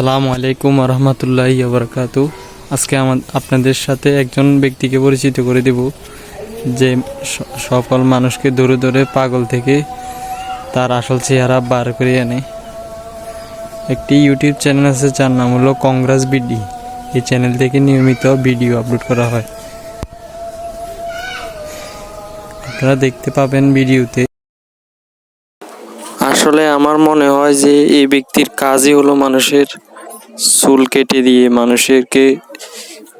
আসসালামু আলাইকুম রহমতুল্লাহ বরকাত আজকে আমার আপনাদের সাথে একজন ব্যক্তিকে পরিচিত করে দেব, যে সকল মানুষকে ধরে ধরে পাগল থেকে তার আসল চেহারা বার করে আনে। একটি ইউটিউব চ্যানেল আছে, যার নাম হলো কংগ্রেস বিডি। এই চ্যানেল থেকে নিয়মিত ভিডিও আপলোড করা হয়। আপনারা দেখতে পাবেন ভিডিওতে। আসলে আমার মনে হয় যে এই ব্যক্তির কাজই হলো মানুষের চুল কেটে দিয়ে মানুষেরকে,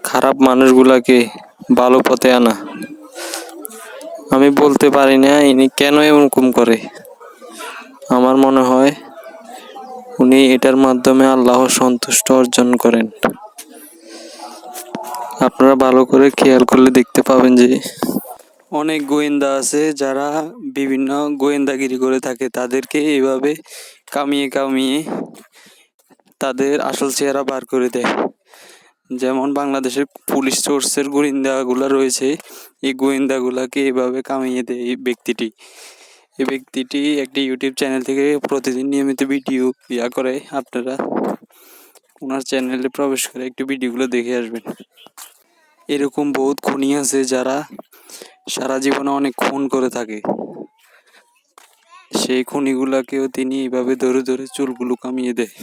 খারাপ মানুষগুলাকে ভালো পথে আনা। আমি বলতে পারি না, ইনি কেন এরকম করে? আমার মনে হয়, উনি এটার মাধ্যমে আল্লাহ সন্তুষ্ট অর্জন করেন। আপনারা ভালো করে খেয়াল করলে দেখতে পাবেন যে, অনেক গোয়েন্দা আছে যারা বিভিন্ন গোয়েন্দাগিরি করে থাকে। তাদেরকে এইভাবে কামিয়ে কামিয়ে তাদের আসল চেহারা বার করে দেয়। যেমন বাংলাদেশের পুলিশ সোর্সের গোয়েন্দাগুলো রয়েছে, এই গোয়েন্দাগুলোকে এভাবে কামিয়ে দেয় এই ব্যক্তিটি। এই ব্যক্তিটি একটি ইউটিউব চ্যানেল থেকে প্রতিদিন নিয়মিত ভিডিও ইয়া করে, আপনারা ওনার চ্যানেলে প্রবেশ করে একটু ভিডিওগুলো দেখে আসবেন। এরকম বহুত খুনি আছে যারা সারা জীবনে অনেক খুন করে থাকে। সেই খুনিগুলাকেও তিনি এইভাবে ধরে ধরে চুলগুলো কামিয়ে দেয়।